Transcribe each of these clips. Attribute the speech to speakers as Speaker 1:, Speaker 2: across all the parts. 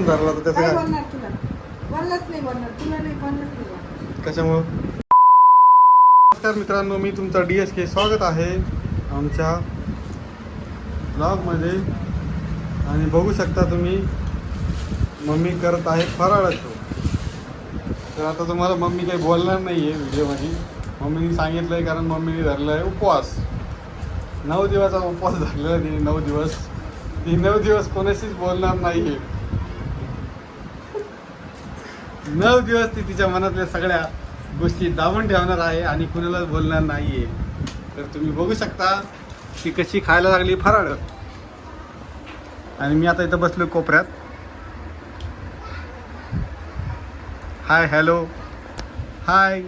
Speaker 1: Phone धरला तर त्याचं
Speaker 2: काय
Speaker 1: काय?
Speaker 2: बोलणार तुला. बोललाच नाही बोलणार. तुला नाही बोलणार. तुला
Speaker 1: कशामुळं? नमस्कार मित्रांनो मी तुमचा डी एस के स्वागत आहे आमच्या ब्लॉगमध्ये आणि बघू शकता तुम्ही मम्मी करत आहे फराळाचं तर आता तुम्हाला मम्मी काही बोलणार नाही आहे व्हिडिओमध्ये. मम्मीने सांगितलं आहे कारण मम्मीने धरलं आहे उपवास. नऊ दिवसाचा उपवास धरलेला तिने नऊ दिवस. ती नऊ दिवस कोणाशीच बोलणार नाही आहे नऊ दिवस ती तिच्या मनातल्या सगळ्या गोष्टी दाबून ठेवणार आहे आणि कुणालाच बोलणार नाहीये. तर तुम्ही बघू शकता ती कशी खायला लागली फराळ. आणि मी आता इथं बसलो कोपऱ्यात. हाय हॅलो हाय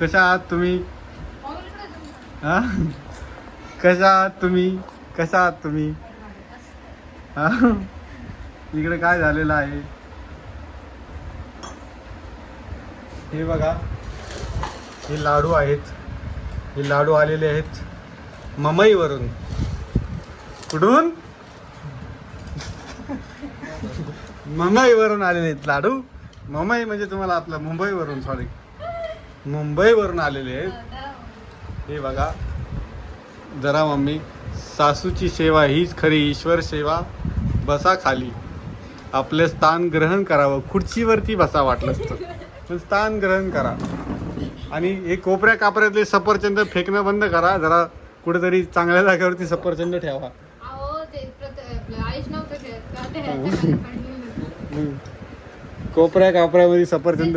Speaker 1: कशा आहात तुम्ही? हां? कशा आहात तुम्ही? कशा आहात तुम्ही? हा? इकडे काय झालेलं आहे? हे बघा हे लाडू आहेत. हे लाडू आलेले आहेत ममईवरून. कुठून? ममईवरून आलेले आहेत लाडू. ममई म्हणजे तुम्हाला आपलं मुंबईवरून सॉरी मुंबईवरून आलेले आहेत. हे बघा जरा मम्मी सासूची सेवा हीच खरी ईश्वर सेवा. बसा खाली. आपले स्थान ग्रहण करावं. खुर्चीवरती बसा वाटलं असतं. स्थान ग्रहण करा. आणि हे कोपऱ्या कापऱ्यातले सफरचंद फेकणं बंद करा. जरा कुठेतरी चांगल्या जागेवरती सफरचंद ठेवा. हम्म. कोपऱ्या कापऱ्यामध्ये सफरचंद.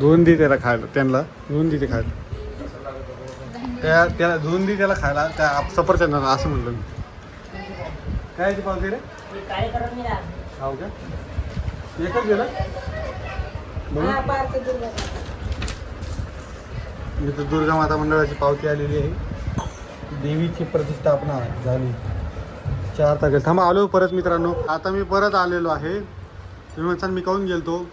Speaker 1: धुवून दे त्याला खायला त्यांना. धुवून दे ते खायला. त्या त्याला धुवून दे त्याला खायला. त्या सफरचंदाला असं म्हणलं मी. काय ती पावती रे? खाऊ का? एकच गेलं?
Speaker 2: हा, पार्थ दुर्गा.
Speaker 1: इथं दुर्गा माता मंडळाची पावती आलेली आहे. देवीची प्रतिष्ठापना झाली. चार तारखेला. थांबा आलो परत मित्रांनो. आता मी परत आलेलो आहे. तुम्ही म्हणसान मी काहून गेलतो?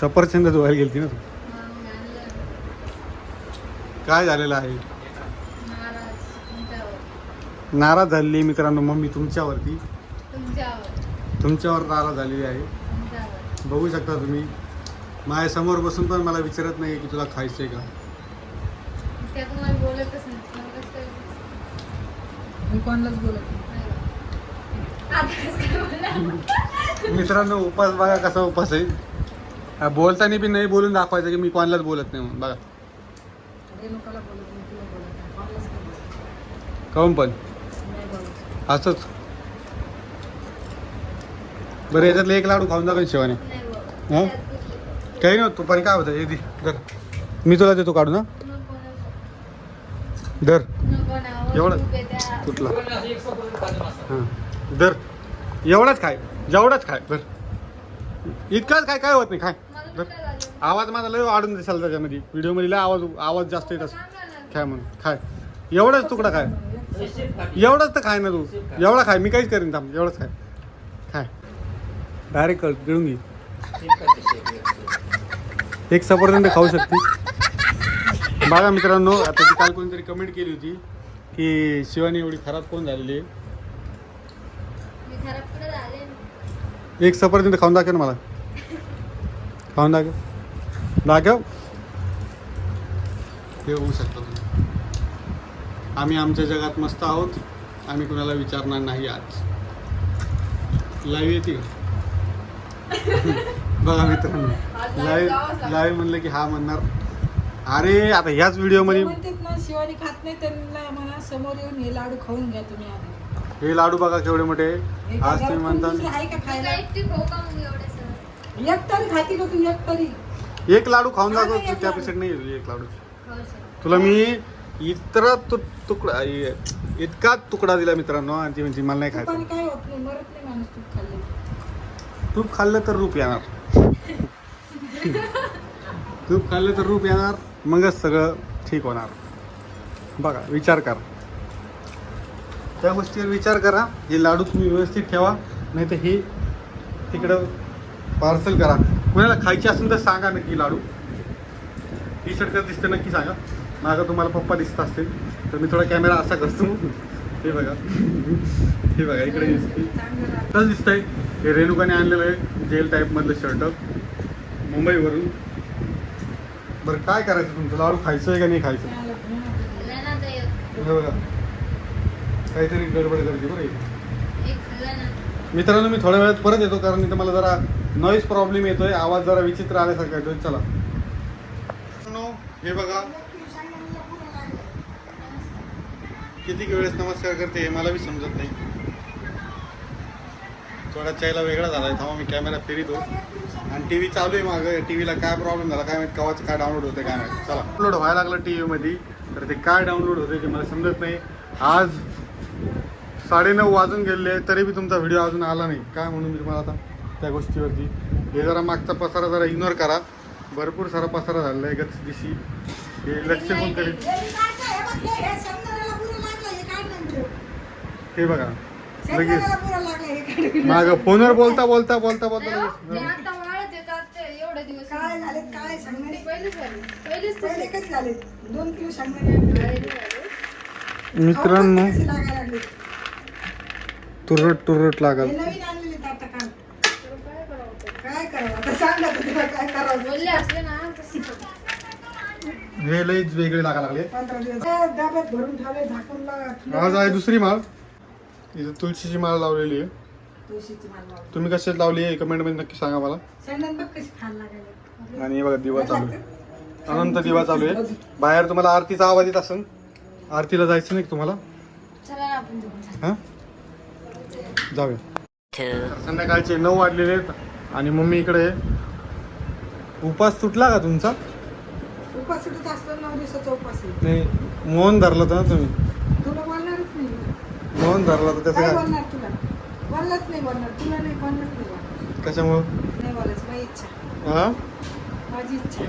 Speaker 1: सफरचंद धुवायला गेलती ना तू.
Speaker 3: हा.
Speaker 1: काय झालेलं आहे?
Speaker 3: नाराज
Speaker 1: झालेली आहे मित्रांनो मम्मी तुमच्यावरती.
Speaker 3: तुमच्यावर.
Speaker 1: तुमच्यावर नाराज झालेली आहे. बघू शकता तुम्ही. माझ्यासमोर बसून पण मला विचारत नाही की तुला का?
Speaker 2: मी कोणालाच बोलत नाही.
Speaker 3: नाही. का?
Speaker 1: मित्रांनो उपास बघा कसा उपास आहे. हा, बोलताना बी नाही बोलून दाखवायचं की मी कोणालाच बोलत नाही म्हणून. बघा.
Speaker 2: रेणुकाला बोलत नाही तुला बोलत नाही. कोणालाच नाही बोलत.
Speaker 1: काहून पण? असंच. बरं याच्यातलं एक लाडू खाऊन दाखव शिवाने. हा? काही नव्हतं दुपारी काय होतं? दे धर. मी तुला देतो काढू ना. धर एवढं? कुठला? हां. धर. एवढाच खाय. जेवढाच खाय. धर. इतकाच काय काय होत नाही खाय. धर? आवाज माझा लय वाढून दिसाल त्याच्यामध्ये. व्हिडिओमध्ये लय आवाज आवाज जास्त येत असं. खाय म्हणून. खाय. एवढाच तुकडा खाय. एवढाच तर खाय ना तू. एवढा खाय. मी काहीच करीन थांब. एवढंच खाय. खाय. डायरेक्ट कर गिळून घे. एक सफरचंद खाऊ शकते बघा मित्रांनो आता ती काल कोणीतरी कमेंट केली होती की शिवानी एवढी खराब कोण झालेली आहे? एक सफरचंद खाऊन दाखव ना मला. खाऊन दाखव. दाखव. हे होऊ शकतं आम्ही आमच्या जगात मस्त आहोत. आम्ही कुणाला विचारणार नाही आज. लाईव्ह येते? बघा मित्रांनो. लाईव्ह लाईव्ह म्हणलं की हा म्हणणार. अरे आता ह्याच व्हिडिओमध्ये
Speaker 2: शिवानी खात नाही त्यांना म्हणा समोर येऊन हे लाडू खाऊन घ्या तुम्ही आधी.
Speaker 1: हे लाडू बघा केवढे मोठे.
Speaker 2: हे
Speaker 1: आज तुम्ही म्हणता
Speaker 2: आहे का खायला? एक तरी खाती का तू एक तरी?
Speaker 1: एक लाडू खाऊन
Speaker 2: हा,
Speaker 1: दाखव
Speaker 2: नाही, एक
Speaker 1: त्या
Speaker 2: लाडू.
Speaker 1: पेक्षा नाही येत एक लाडू.
Speaker 3: खाऊ शकतो.
Speaker 1: तुला मी इतरा तु तुकडा इ- इतका तुकडा दिला मित्रांनो आणि ती म्हणजे मला नाही खायचं.
Speaker 2: तुपाने काय होत नाही मरत नाही माणूस तूप खाल्ले.
Speaker 1: तूप खाल्लं तर रूप येणार. तूप खाल्लं तर रूप येणार मगच सगळं ठीक होणार. बघा विचार करा. त्या गोष्टीवर विचार करा हे लाडू तुम्ही व्यवस्थित ठेवा नाही तर हे तिकडं पार्सल करा. कोणाला खायचे असेल तर सांगा नक्की लाडू. टी शर्ट कसं दिसतं नक्की सांगा. मागं तुम्हाला पप्पा दिसत असतील तर मी थोडा कॅमेरा असा करतो. हे बघा. हे बघा इकडे दिसते
Speaker 2: तसं
Speaker 1: कसं दिसतंय. हे रेणुकाने आणलेलं आहे जेल टाईपमधलं शर्ट मुंबईवरून. बरं काय करायचं तुमचं? लाडू खायचं आहे का नाही खायचं? हे बघा. काहीतरी गडबड करते बरं. मित्रांनो मी थोड्या वेळात परत येतो कारण इथं मला जरा नॉईज प्रॉब्लेम येतोय. आवाज जरा विचित्र आल्यासारखा येतोय. चला. हे बघा. किती वेळेस नमस्कार करते हे मला बी समजत नाही. थोडा चायला वेगळा झाला आहे थांबा मी कॅमेरा फिरितो आणि टी व्ही चालू आहे मागं. टी व्हीला काय प्रॉब्लेम झाला काय माहिती कवाचं काय डाउनलोड होतं काय माहिती. चला. अपलोड व्हायला लागलं टी व्हीमध्ये तर ते काय डाउनलोड होते ते मला समजत नाही. आज साडेनऊ वाजून गेले आहे, तरी बी तुमचा व्हिडिओ अजून आला नाही. काय म्हणून मी तुम्हाला आता त्या गोष्टीवरती? हे जरा मागचा पसारा जरा इग्नोर करा. भरपूर सारा पसारा झालेला आहे गच दिशी हे लक्ष पण करेल
Speaker 2: हे काय काय? हे बघ, हे- हे शेंगदाण्याला बुरं लागलं, हे काढ नंतर.
Speaker 1: हे बघा. लगेच.
Speaker 2: हे.
Speaker 1: माग फोनवर बोलता बोलता बोलता बोलता
Speaker 3: ते
Speaker 1: लगेच.
Speaker 2: काय झाले काय पहिले कधी झाले दोन किलो.
Speaker 1: मित्रांनो
Speaker 2: लागायला लागले.
Speaker 1: तुरट तुरट
Speaker 2: हे
Speaker 1: लागल
Speaker 2: नवीन आणलेले
Speaker 3: काय करावं
Speaker 2: आता? सांगा तुला काय करावं?
Speaker 3: बोलले असले ना तसं.
Speaker 1: हे लईच वेगळे लागा लागले.
Speaker 2: पंधरा दिवस. हे डब्यात भरून ठेवले झाकून लावा.
Speaker 1: आज आहे दुसरी माळ. इथं तुळशीची माळ लावलेली आहे.
Speaker 2: तुळशीची.
Speaker 1: तुम्ही कशात लावली आहे? कमेंटमध्ये नक्की सांगा मला.
Speaker 2: शेंगदाणे बघ कशी खायला लागायला.
Speaker 1: आणि हे बघा दिवा चालू आहे. अनंत दिवा चालू आहे. बाहेर तुम्हाला आरतीचा आवाज येत असेल. आरतीला जायचं नाही का तुम्हाला?
Speaker 3: चला ना आपण जाऊ.
Speaker 1: हा? जाऊया. तर संध्याकाळचे नऊ वाजलेले आहेत आणि मम्मी इकडे आहे. उपास सुटला का तुमचा?
Speaker 2: उपास सुटत असतो नऊ दिवसाचा उपास आहे.
Speaker 1: नाही मौन धरलं होतं ना तुम्ही.
Speaker 2: तुला
Speaker 1: मौन धरलं त्याचं
Speaker 2: काय
Speaker 1: काय?
Speaker 2: बोलणार तुला. बोललाच नाही बोलणार. तुला नाही बोलणार नाही बोलणार.
Speaker 1: कशामुळं?
Speaker 2: नाही बोलायचं. माझी इच्छा.
Speaker 1: हा?
Speaker 2: माझी इच्छा.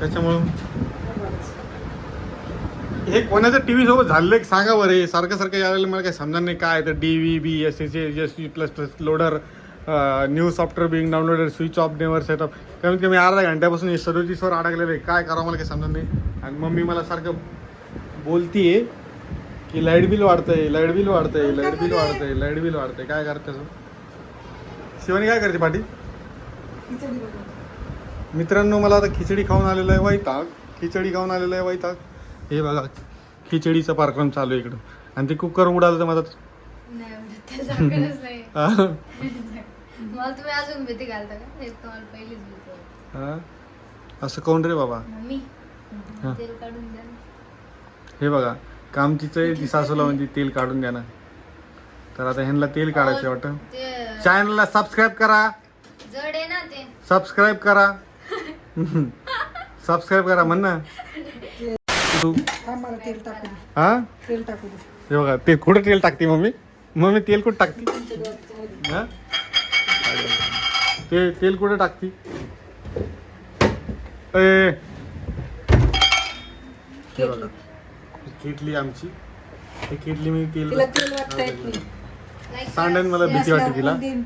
Speaker 1: कशामुळं?
Speaker 2: नाही बोलायचं.
Speaker 1: हे कोणाच्या टीव्ही सोबत झालेलं आहे? सांगा बरं. हे सारखं सारखं यायला मला काही समजा नाही. काय तर D V B S S S C plus plus loader new software bing downloader switch off never setup कमीत कमी अर्धा घंट्यापासून हे सदोतीसवर अडकलेलं आहे. काय करावं मला काही समजत नाही. आणि मम्मी मला सारखं बोलतीये. की लाइट बिल वाढतंय लाइट बिल वाढतंय लाइट बिल वाढतंय लाइट बिल वाढतंय. काय करते शिवानी काय करते पाठी मित्रांनो मला आता खिचडी खाऊन आलेलं आहे वैताग. खिचडी खाऊन आलेलं आहे वैताग. हे बघा खिचडीचा कार्यक्रम चालू आहे इकडं. आणि ते कुकर उडालं तर?
Speaker 3: मला. हा?
Speaker 1: असं कोण रे बाबा. हे बघा काम तिचं आहे ती सासूला म्हणजे तेल काढून द्या ना. तर आता ह्यांना तेल काढायचं वाटतं.
Speaker 3: ते
Speaker 1: चॅनलला सबस्क्राईब करा.
Speaker 3: जड आहे ना ते.
Speaker 1: सबस्क्राईब करा. सबस्क्राईब करा म्हण ना. तू
Speaker 2: थांब मला तेल टाकू दे.
Speaker 1: हा?
Speaker 2: तेल टाकू दे.
Speaker 1: हे बघा ते कुठं तेल टाकते मम्मी? मम्मी तेल कुठं टाकते?
Speaker 2: तुमच्या डोळ्यात.
Speaker 1: हा? ते तेल कुठं टाकती? ए. हे बघा. ही किटली आमची. ही किटली मी तेल
Speaker 2: तिला तेल वाटता येत नाही
Speaker 3: लाईक
Speaker 1: सांडेन मला भीती वाटते तिला.
Speaker 2: देईन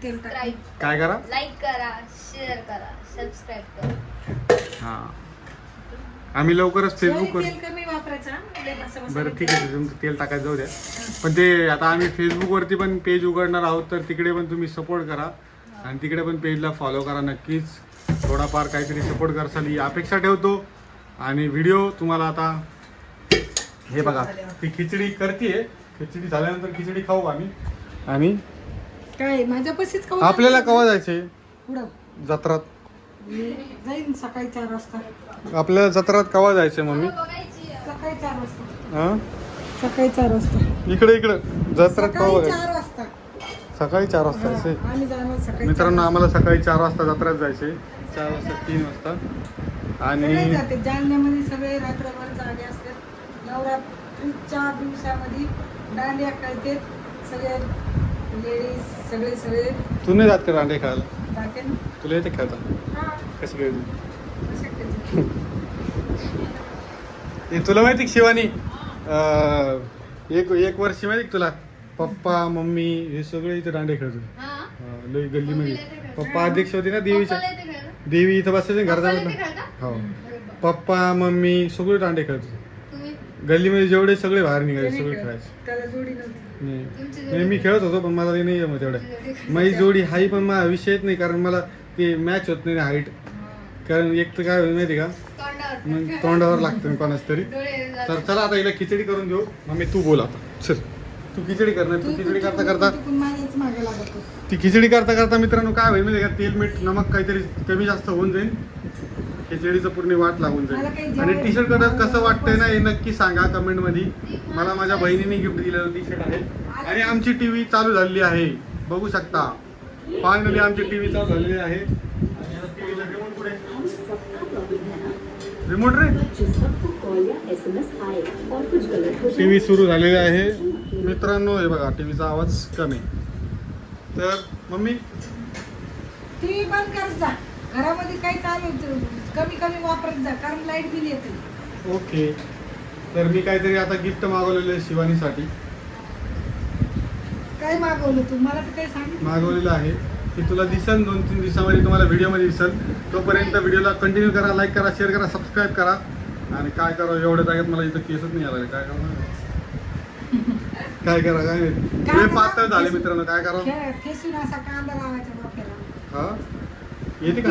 Speaker 1: काय करा?
Speaker 3: लाईक करा शेअर करा सबस्क्राईब करा.
Speaker 1: हा. आम्ही लवकरच फेसबुकवर
Speaker 2: तेल कमी वापरायचं हा. लय बसा बसा
Speaker 1: बरं ठीक आहे तुमचं तेल टाकायचं जाऊ द्या. पण ते आता आम्ही फेसबुकवरती पण पेज उघडणार आहोत तर तिकडे पण तुम्ही सपोर्ट करा. आणि तिकडे पण पेजला फॉलो करा नक्कीच. थोडाफार काहीतरी सपोर्ट करसाल ही अपेक्षा ठेवतो. आणि व्हिडिओ तुम्हाला आता हे बघा ती खिचडी करते खिचडी झाल्यानंतर खिचडी खाऊ आम्ही. आणि
Speaker 2: काय माझ्या पशीच खाऊ
Speaker 1: आपल्याला कवा जायचे
Speaker 2: पुढं
Speaker 1: जत्रात.
Speaker 2: मी जाईन सकाळी चार वाजता.
Speaker 1: आपल्याला जत्रात कवा जायचं मम्मी?
Speaker 3: बघायची
Speaker 2: सकाळी चार वाजता.
Speaker 1: हा?
Speaker 2: सकाळी चार वाजता.
Speaker 1: इकडे इकडे. जत्रात कवा
Speaker 2: सकाळी
Speaker 1: जायचं
Speaker 2: चार वाजता.
Speaker 1: सकाळी चार वाजता जायचंय
Speaker 2: हा, आम्ही जाणार सकाळी
Speaker 1: मित्रांनो आम्हाला सकाळी चार वाजता जत्रात जायचे चार वाजता तीन वाजता.
Speaker 2: सगळे
Speaker 1: आणि
Speaker 2: जाते जालन्यामध्ये सगळे रात्रभर. नवरात्रीच्या दिवसामध्ये दांडिया खेळते. सगळे लेडीज सगळे सगळे.
Speaker 1: तू नाही जात का रांडे खेळायला?
Speaker 2: जाते ना.
Speaker 1: तुला येते खेळता?
Speaker 2: हा,
Speaker 1: खेळते?
Speaker 2: खेळते.
Speaker 1: हे तुला माहिती का शिवानी? अं, एक एक वर्षी माहिती का तुला? पप्पा मम्मी हे सगळे इथे दांडे खेळत होते
Speaker 3: हा.
Speaker 1: अं, लई गल्लीमध्ये
Speaker 3: मम्मीला इथे खेळता?
Speaker 1: पप्पा अध्यक्ष होते ना देवीच्या.
Speaker 3: पप्पाला येते खेळायला?
Speaker 1: देवी इथं बसायचे
Speaker 3: पप्पाला
Speaker 1: घराच्या
Speaker 3: येते खेळता?
Speaker 1: हो. पप्पा मम्मी सगळे दांडे
Speaker 3: तुम्ही
Speaker 1: गल्लीमध्ये जेवढे सगळे बाहेर निघायचे सगळे
Speaker 2: खेळ-
Speaker 1: खेळायचे.
Speaker 2: त्याला जोडी नव्हती.
Speaker 1: नाही.
Speaker 3: तुमची
Speaker 1: नाही, मी खेळत होतो पण मला ते नाही जमत तेवढं माझी जोडी हाई पण माझा विषयच नाही कारण मला ते मॅच होत नाही हाईट कारण एक तर काय होईल माहिती का?
Speaker 3: तोंडावर.
Speaker 1: मग तोंडावर लागतं कोणाच तरी.
Speaker 3: डोळे
Speaker 1: तर
Speaker 3: जातात.
Speaker 1: चला आता हिला खिचडी करून देऊ. मम्मी तू बोल आता. चल. तू खिचडी करणार तू खिचडी करता करता.
Speaker 2: तू पण माझ्याच मागे लागतो
Speaker 1: ती खिचडी करता करता मित्रांनो काय होईल माहिती का? तेल मीठ नमक काहीतरी कमी जास्त होऊन जाईल. खिचडीचं पूर्ण वाट लागून जाईल. आणि टी शर्ट कसं कसं वाटतंय ना हे नक्की सांगा कमेंटमध्ये मला माझ्या बहिणीने गिफ्ट दिलेलं टी शर्ट आहे आणि आमची टीव्ही चालू झालेली आहे. बघू शकता. फायनली आमची टीव्ही चालू झालेली आहे. रिमोट रे?
Speaker 4: हो जाए
Speaker 1: टीव्ही सुरू झालेली आहे. मित्रांनो हे बघा टीव्हीचा आवाज कमी. तर मम्मी?
Speaker 2: टीव्ही बंद करत जा. घरामध्ये काही चालू कमी कमी वापरत जा कारण लाइट बिल येते
Speaker 1: ओके. तर मी काहीतरी आता गिफ्ट मागवलेलं आहे शिवानीसाठी.
Speaker 2: काय मागवलं तू? मला तर काही सांगितलं
Speaker 1: मागवलेलं आहे. की तुला दिसन दोन तीन दिवसामध्ये तुम्हाला व्हिडिओमध्ये दिसल तोपर्यंत व्हिडिओला कंटिन्यू करा लाईक करा शेअर करा सबस्क्राईब करा. आणि काय करा एवढ्या जागेत मला इथं केसच नाही आला काय करा काय करा काय
Speaker 2: करा?
Speaker 1: पातळ झाले मित्रांनो. काय करा
Speaker 2: खे- खेचून असा कांदा लावायचा डोक्याला.
Speaker 1: हा? येते का?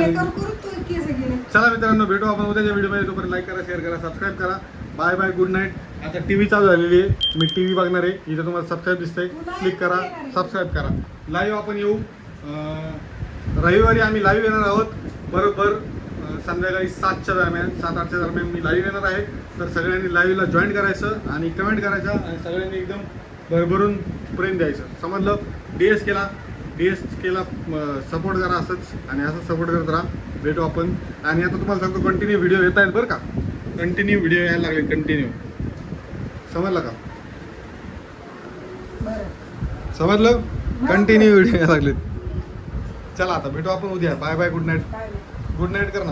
Speaker 1: चला मित्रांनो भेटू आपण उद्याच्या व्हिडिओमध्ये तोपर्यंत लाईक करा शेअर करा सबस्क्राईब करा. बाय बाय गुड नाईट आता टी व्ही चालू झालेली आहे. मी टी व्ही बघणार आहे. इथं तुम्हाला सबस्क्राईब दिसतंय. क्लिक करा सबस्क्राईब करा. लाईव्ह आपण येऊ. अं, रविवारी आम्ही लाईव्ह येणार आहोत. बरोबर अं, संध्याकाळी सातच्या दरम्यान सात आठच्या दरम्यान मी लाईव्ह येणार आहे. तर सगळ्यांनी लाईव्हला जॉईन करायचं आणि कमेंट करायचं आणि सगळ्यांनी एकदम भरभरून प्रेम द्यायचं. समजलं? डी एस केला डी एस केला सपोर्ट करा असंच. आणि असंच सपोर्ट करत राहा. भेटू आपण. आणि आता तुम्हाला सांगतो कंटिन्यू व्हिडिओ येत आहेत बरं का? कंटिन्यू व्हिडिओ यायला लागले कंटिन्यू समजलं का? समजलं? कंटिन्यू व्हिडिओ यायला लागलेत. चला आता भेटू आपण उद्या. Bye bye good night good night कर ना.